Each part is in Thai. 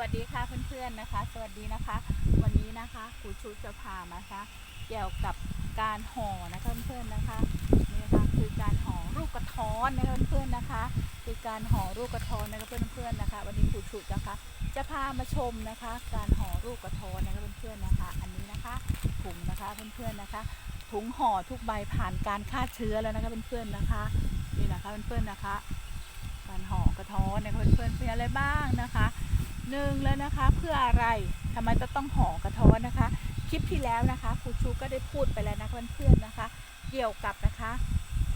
วัสดีค่ะเพื่อนๆนะคะ สวัสดีนะคะ วันนี้นะคะครูชุจะพามานะคะเกี่ยวกับการห่อนะคะเพื่อนๆนะคะนี่นะคะคือการห่อลูกกระท้อนนะคะเพื่อนๆนะคะ คือการห่อลูกกระท้อนนะคะเพื่อนๆนะคะ วันนี้ครูชุนะคะ จะพามาชมนะคะ การห่อลูกกระท้อนนะคะเพื่อนๆนะคะ อันนี้นะคะถุงนะคะเพื่อนๆนะคะถุงห่อทุกใบผ่านการฆ่าเชื้อแล้วนะคะเพื่อนๆนะคะนี่นะคะเพื่อนๆนะคะการห่อกระท้อนนะคะเพื่อนๆเป็นอะไรบ้างนะคะ หนึ่งแล้วนะคะ เพื่ออะไรทำไมจะต้องห่อกระท้อนนะคะ คลิปที่แล้วนะคะครูชูก็ได้พูดไปแล้วนะเพื่อนๆนะคะ เกี่ยวกับนะคะ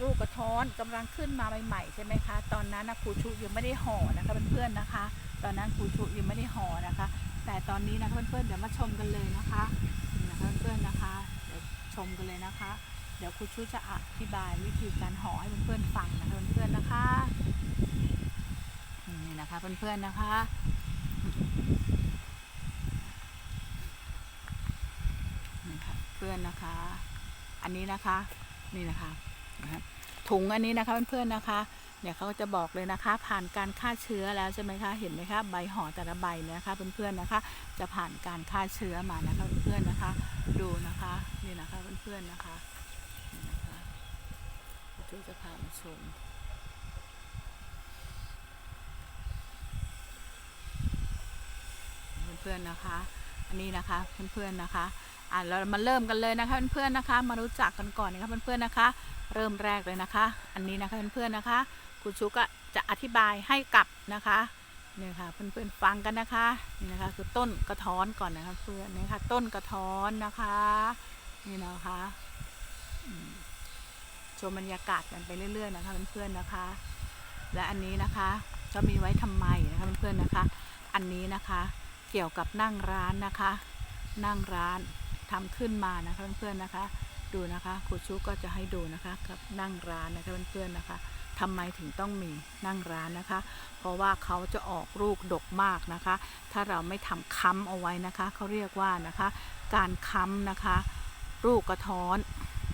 ลูกกระท้อนกำลังขึ้นมาใหม่ๆใช่ไหมคะ ตอนนั้นนะครูชูยังไม่ได้ห่อนะคะเพื่อนๆนะคะ ตอนนั้นครูชูยังไม่ได้ห่อนะคะ แต่ตอนนี้นะคะเพื่อนๆเดี๋ยวมาชมกันเลยนะคะนะคะเพื่อนๆนะคะเดี๋ยวชมกันเลยนะคะ เดี๋ยวครูชูจะอธิบายวิธีการห่อให้เพื่อนๆฟังนะคะเพื่อนๆนะคะนี่นะคะเพื่อนๆนะคะนี่ค่ะเพื่ อนนะคะ อันนี้นะคะนี่นะคะถุงอันนี้นะคะเพื่อนๆนะคะเนี่ยเขาจะบอกเลยนะคะ ผ่านการฆ่าเชื้อแล้วใช่ไหมคะเห็นไหมคะใบห่อแต่ละใบเนี่ยนะคะเพื่อนๆนะคะ จะผ่านการฆ่าเชื้อมานะคะเพื่อนๆนะคะ ดูนะคะนี่นะคะเพื่อนๆนะคะนี่นะคะเดี๋ยจะพามาชมเพื่อนๆนะคะ อันนี้นะคะเพื่อนๆนะคะ อะเรามาเริ่มกันเลยนะคะเพื่อนๆนะคะ มารู้จักกันก่อนนะคะเพื่อนๆนะคะ เริ่มแรกเลยนะคะ อันนี้นะคะเพื่อนๆนะคะคุณชูก็จะอธิบายให้กับนะคะเนี่ยค่ะเพื่อนๆฟังกันนะคะนี่นะคะ คือต้นกระท้อนก่อนนะคะเพื่อนนี่ค่ะ ต้นกระท้อนนะคะ นี่นะคะชมบรรยากาศกันไปเรื่อยๆนะคะเพื่อนๆนะคะ และอันนี้นะคะ ก็มีไว้ทำไมนะคะเพื่อนๆนะคะ อันนี้นะคะ เกี่ยวกับนั่งร้านนะคะ นั่งร้าน ทำขึ้นมานะคะเพื่อนๆนะคะ ดูนะคะครูชูก็จะให้ดูนะคะกับนั่งร้านนะคะเพื่อนๆนะคะทำไมถึงต้องมีนั่งร้านนะคะ เพราะว่าเขาจะออกลูกดกมากนะคะ ถ้าเราไม่ทำค้ำเอาไว้นะคะเขาเรียกว่านะคะ การค้ำนะคะลูกกระท้อน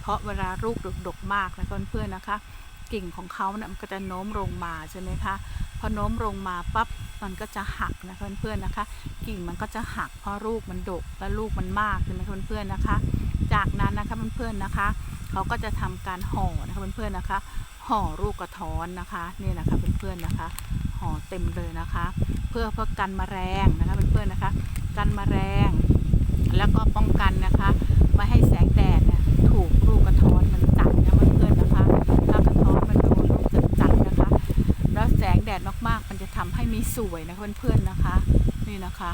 เพราะเวลาลูกดกๆมากนะคะเพื่อนๆนะคะ กิ่งของเขาเนี่ยมันก็จะโน้มลงมาใช่ไหมคะพอโน้มลงมาปั๊บมันก็จะหักนะเพื่อนๆนะคะ กิ่งมันก็จะหักเพราะลูกมันดกและลูกมันมากใช่ไหมเพื่อนๆนะคะ จากนั้นนะคะเพื่อนๆนะคะเขาก็จะทำการห่อนะคะเพื่อนๆนะคะ ห่อลูกกระท้อนนะคะนี่นะคะเพื่อนๆนะคะห่อเต็มเลยนะคะ เพื่อเพื่อกันแมลงนะคะเพื่อนๆนะคะ กันแมลงแล้วก็ป้องกันนะคะ สวยนะเพื่อนๆนะคะ นี่นะคะ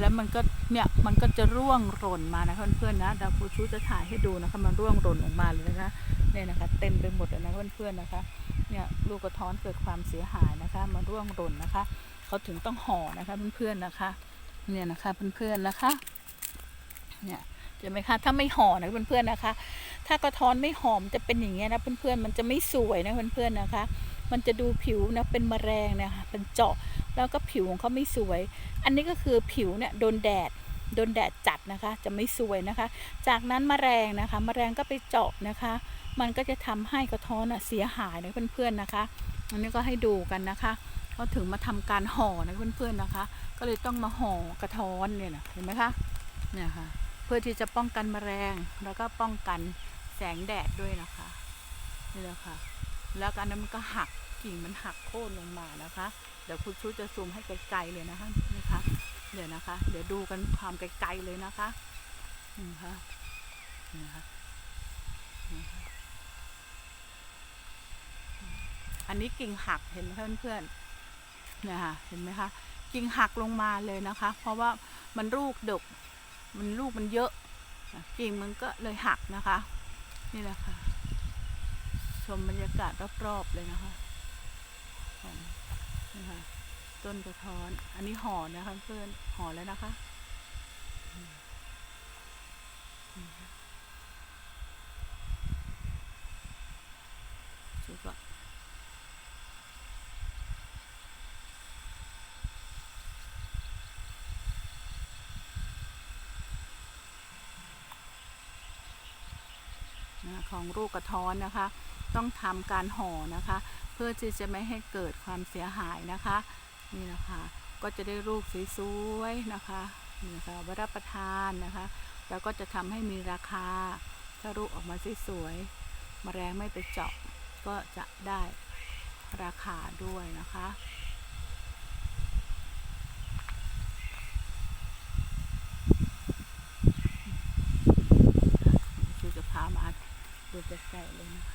แล้วมันก็เนี่ยมันก็จะร่วงหล่นมานะเพื่อนๆนะดาวฟูชูจะถ่ายให้ดูนะคะมันร่วงหล่นออกมาเลยนะคะเนี่ยนะคะ เต็มไปหมดเลยนะเพื่อนๆนะคะ เนี่ยลูกกระท้อนเกิดความเสียหายนะคะมันร่วงหล่นนะคะเขาถึงต้องห่อนะคะเพื่อนๆนะคะ เนี่ยนะคะเพื่อนๆนะคะเนี่ยเห็นไหมคะถ้าไม่ห่อนะเพื่อนๆนะคะ ถ้ากระท้อนไม่หอมจะเป็นอย่างเงี้ยนะเพื่อนๆมันจะไม่สวยนะเพื่อนๆนะคะ มันจะดูผิวนะเป็นมแมลงเนี่ยค่ะเป็นเจาะแล้วก็ผิวของเขาไม่สวย อันนี้ก็คือผิวเนี่ยโดนแดดโดนแดดจัดนะคะ จะไม่สวยนะคะ จากนั้นมแมลงนะคะมแมลงก็ไปเจาะนะคะ มันก็จะทำให้กระท้อนอะเสียหายนะเพื่อนๆนะคะ อันนี้ก็ให้ดูกันนะคะเขาถึงมาทำการห่อนะเพื่อนๆนะคะ ก็เลยต้องมาห่อกระท้อนเนี่ยนะเห็นไหมคะเนี่ยค่ะเพื่อที่จะป้องกันมแมลงแล้วก็ป้องกันแสงแดดด้วยนะคะนี่แหละค่ะ แล้วก็อันนั้นมันก็หักกิ่งมันหักโค่นลงมานะคะ เดี๋ยวคุณชูจะซูมให้ไกลๆเลยนะคะนี่ค่ะเดี๋ยวนะคะ เดี๋ยวดูกันความไกลๆเลยนะคะนี่ค่ะนี่ค่ะนี่ค่ะอันนี้กิ่งหักเห็นไหมเพื่อนๆเนี่ยค่ะเห็นไหมคะกิ่งหักลงมาเลยนะคะ เพราะว่ามันลูกดก มันลูกมันเยอะ กิ่งมันก็เลยหักนะคะ นี่แหละค่ะ ชมบรรยากาศรอบๆเลยนะคะของนี่ค่ะต้นกระท้อน อันนี้ห่อนะคะเพื่อนห่อแล้วนะคะสุดก็นะของลูกกระท้อนนะคะ ต้องทำการห่อนะคะ เพื่อที่จะไม่ให้เกิดความเสียหายนะคะ นี่นะคะ ก็จะได้ลูกสวยๆนะคะนี่ค่ะวรับประทานนะคะ แล้วก็จะทำให้มีราคา ถ้าลูกออกมาสวยๆมแมลงไม่ไปเจาะก็จะได้ราคาด้วยนะคะ คือจะพามาดูใกล้ๆเลยนะคะ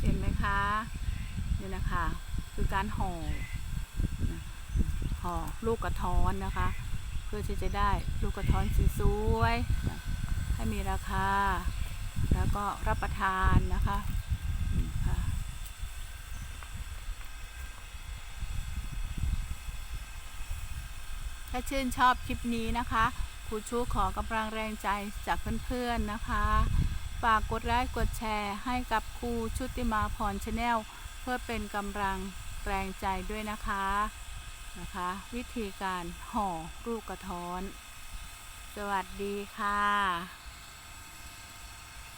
เห็นไหมคะ นี่นะคะ คือการห่อห่อลูกกระท้อนนะคะ เพื่อที่จะได้ลูกกระท้อนสวยๆให้มีราคา แล้วก็รับประทานนะคะอืมค่ะถ้าชื่นชอบคลิปนี้นะคะครูชูขอกำลังแรงใจจากเพื่อนๆนะคะ ฝากกดไลค์กดแชร์ให้กับครูชุติมาพรชาแนล เพื่อเป็นกำลังแรงใจด้วยนะคะนะคะ วิธีการห่อลูกกระท้อน สวัสดีค่ะ